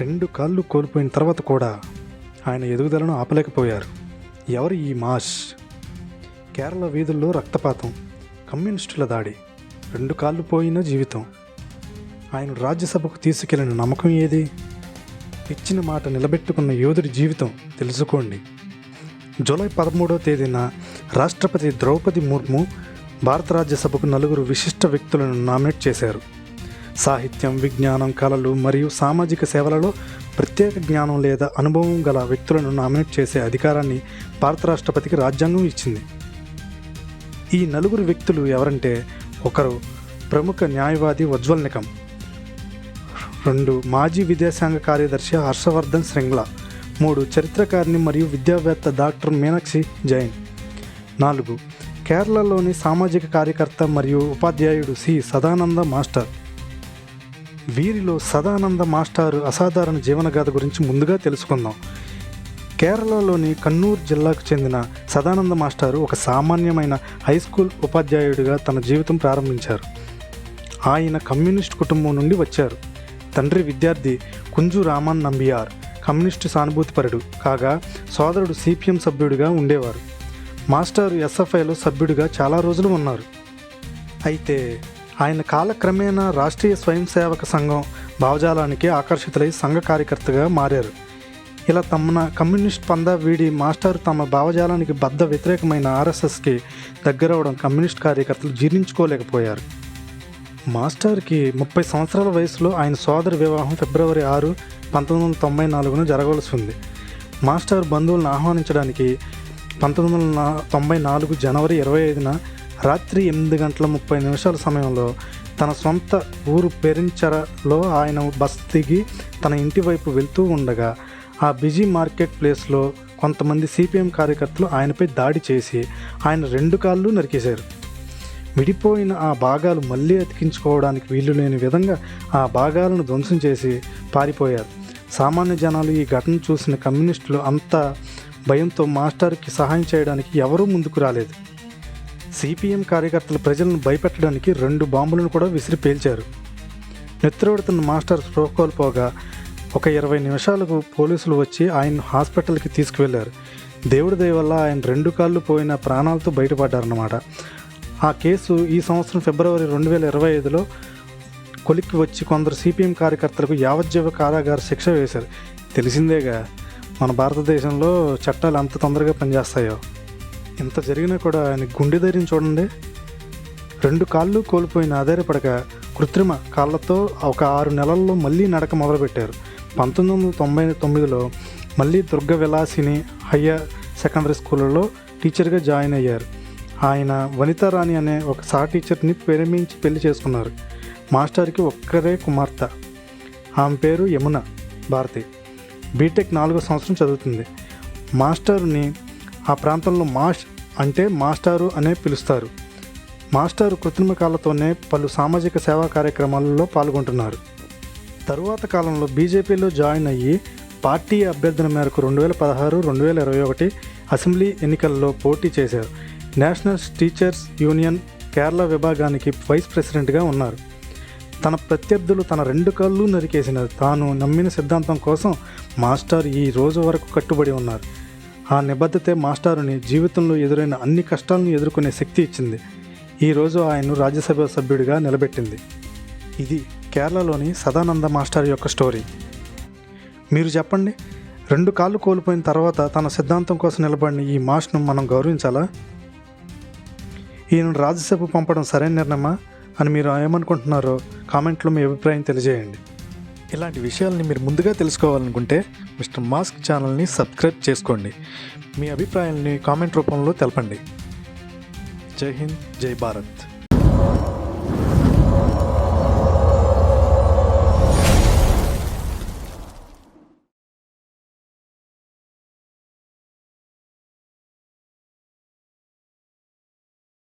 రెండు కాళ్ళు కోల్పోయిన తర్వాత కూడా ఆయన ఎదుగుదలను ఆపలేకపోయారు. ఎవరు ఈ మాష్ కేరళ వీధుల్లో రక్తపాతం కమ్యూనిస్టుల దాడి రెండు కాళ్ళు పోయిన జీవితం. ఆయన రాజ్యసభకు తీసుకెళ్ళిన నమ్మకం ఏది? ఇచ్చిన మాట నిలబెట్టుకున్న యోధుడి జీవితం తెలుసుకోండి. జూలై పదమూడవ తేదీన రాష్ట్రపతి ద్రౌపది ముర్ము భారత రాజ్యసభకు నలుగురు విశిష్ట వ్యక్తులను నామినేట్ చేశారు. సాహిత్యం విజ్ఞానం కళలు మరియు సామాజిక సేవలలో ప్రత్యేక జ్ఞానం లేదా అనుభవం గల వ్యక్తులను నామినేట్ చేసే అధికారాన్ని భారత రాష్ట్రపతికి రాజ్యాంగం ఇచ్చింది. ఈ నలుగురు వ్యక్తులు ఎవరంటే ఒకరు ప్రముఖ న్యాయవాది ఉజ్వల్ నికం రెండు మాజీ విదేశాంగ కార్యదర్శి హర్షవర్ధన్ శ్రింగ్లా మూడు చరిత్రకారిణి మరియు విద్యావేత్త డాక్టర్ మీనాక్షి జైన్ నాలుగు కేరళలోని సామాజిక కార్యకర్త మరియు ఉపాధ్యాయుడు సి. సదానంద మాస్టర్. వీరిలో సదానంద మాస్టారు అసాధారణ జీవనగాథ గురించి ముందుగా తెలుసుకుందాం. కేరళలోని కన్నూర్ జిల్లాకు చెందిన సదానంద మాస్టారు ఒక సామాన్యమైన హై స్కూల్ ఉపాధ్యాయుడిగా తన జీవితం ప్రారంభించారు. ఆయన కమ్యూనిస్ట్ కుటుంబం నుండి వచ్చారు. తండ్రి విద్యార్థి కుంజు రామన్ నంబియార్ కమ్యూనిస్టు సానుభూతిపరుడు కాగా సోదరుడు సిపిఎం సభ్యుడిగా ఉండేవారు. మాస్టర్ ఎస్ఎఫ్ఐలో సభ్యుడిగా చాలా రోజులు ఉన్నారు. అయితే ఆయన కాలక్రమేణా రాష్ట్రీయ స్వయం సేవక సంఘం భావజాలానికి ఆకర్షితులై సంఘ కార్యకర్తగా మారారు. ఇలా తమ కమ్యూనిస్ట్ పందా వీడి మాస్టర్ తమ భావజాలానికి బద్ద వ్యతిరేకమైన ఆర్ఎస్ఎస్కి దగ్గరవడం కమ్యూనిస్ట్ కార్యకర్తలు జీర్ణించుకోలేకపోయారు. మాస్టర్కి ముప్పై సంవత్సరాల వయసులో ఆయన సోదరి వివాహం ఫిబ్రవరి ఆరు పంతొమ్మిది వందల తొంభై నాలుగున జరగవలసి ఉంది. మాస్టర్ బంధువులను ఆహ్వానించడానికి పంతొమ్మిది వందల తొంభై నాలుగు జనవరి ఇరవై ఐదున రాత్రి ఎనిమిది గంటల ముప్పై నిమిషాల సమయంలో తన సొంత ఊరు పెరించరలో ఆయన బస్ దిగి తన ఇంటి వైపు వెళ్తూ ఉండగా ఆ బిజీ మార్కెట్ ప్లేస్లో కొంతమంది సిపిఎం కార్యకర్తలు ఆయనపై దాడి చేసి ఆయన రెండు కాళ్ళు నరికేశారు. విడిపోయిన ఆ భాగాలు మళ్ళీ అతికించుకోవడానికి వీలు లేని విధంగా ఆ భాగాలను ధ్వంసం చేసి పారిపోయారు. సామాన్య జనాలు ఈ ఘటన చూసిన కమ్యూనిస్టులు అంతా భయంతో మాస్టర్కి సహాయం చేయడానికి ఎవరూ ముందుకు రాలేదు. సిపిఎం కార్యకర్తలు ప్రజలను భయపెట్టడానికి రెండు బాంబులను కూడా విసిరి పేల్చారు. నిద్రపడుతున్న మాస్టర్ స్పృహ కోల్పోగా ఒక ఇరవై నిమిషాలకు పోలీసులు వచ్చి ఆయన హాస్పిటల్కి తీసుకువెళ్ళారు. దేవుడి దయ వల్ల ఆయన రెండు కాళ్ళు పోయిన ప్రాణాలతో బయటపడ్డారన్నమాట. ఆ కేసు ఈ సంవత్సరం ఫిబ్రవరి రెండు వేల ఇరవై ఐదులో కొలిక్కి వచ్చి కొందరు సిపిఎం కార్యకర్తలకు యావజ్జీవ కారాగార శిక్ష వేశారు. తెలిసిందేగా మన భారతదేశంలో చట్టాలు అంత తొందరగా పనిచేస్తాయో? ఇంత జరిగినా కూడా ఆయన గుండె ధైర్యం చూడండి. రెండు కాళ్ళు కోల్పోయిన ఆధారపడక కృత్రిమ కాళ్ళతో ఒక ఆరు నెలల్లో మళ్ళీ నడక మొదలుపెట్టారు. పంతొమ్మిది వందల తొంభై తొమ్మిదిలో మళ్ళీ దుర్గ విలాసిని హయ్యర్ సెకండరీ స్కూల్లో టీచర్గా జాయిన్ అయ్యారు. ఆయన వనితారాణి అనే ఒక సహ టీచర్ని ప్రేమించి పెళ్ళి చేసుకున్నారు. మాస్టర్కి ఒక్కరే కుమార్తె. ఆమె పేరు యమున భారతి. బీటెక్ నాలుగో సంవత్సరం చదువుతుంది. మాస్టర్ని ఆ ప్రాంతంలో మాష్ అంటే మాస్టారు అనే పిలుస్తారు. మాస్టారు కృత్రిమ కాలతోనే పలు సామాజిక సేవా కార్యక్రమాలలో పాల్గొంటున్నారు. తరువాత కాలంలో బీజేపీలో జాయిన్ అయ్యి పార్టీ అభ్యర్థన మేరకు రెండు వేల పదహారు రెండు వేల ఇరవై ఒకటి అసెంబ్లీ ఎన్నికల్లో పోటీ చేశారు. నేషనల్ టీచర్స్ యూనియన్ కేరళ విభాగానికి వైస్ ప్రెసిడెంట్గా ఉన్నారు. తన ప్రత్యర్థులు తన రెండు కళ్ళు నరికేసిన తాను నమ్మిన సిద్ధాంతం కోసం మాస్టర్ ఈ రోజు వరకు కట్టుబడి ఉన్నారు. ఆ నిబద్ధతే మాస్టారుని జీవితంలో ఎదురైన అన్ని కష్టాలను ఎదుర్కొనే శక్తి ఇచ్చింది. ఈరోజు ఆయన్ను రాజ్యసభ సభ్యుడిగా నిలబెట్టింది. ఇది కేరళలోని సదానంద మాస్టర్ యొక్క స్టోరీ. మీరు చెప్పండి రెండు కాళ్ళు కోల్పోయిన తర్వాత తన సిద్ధాంతం కోసం నిలబడిన ఈ మాస్ను మనం గౌరవించాలా? ఈయన రాజ్యసభ పంపడం సరైన నిర్ణయమా అని మీరు ఏమనుకుంటున్నారో కామెంట్లో మీ అభిప్రాయం తెలియజేయండి. ఇలాంటి విషయాల్ని మీరు ముందుగా తెలుసుకోవాలనుకుంటే మిస్టర్ మాస్క్ ఛానల్ని సబ్స్క్రైబ్ చేసుకోండి. మీ అభిప్రాయాల్ని కామెంట్ రూపంలో తెలపండి. జై హింద్ జై భారత్.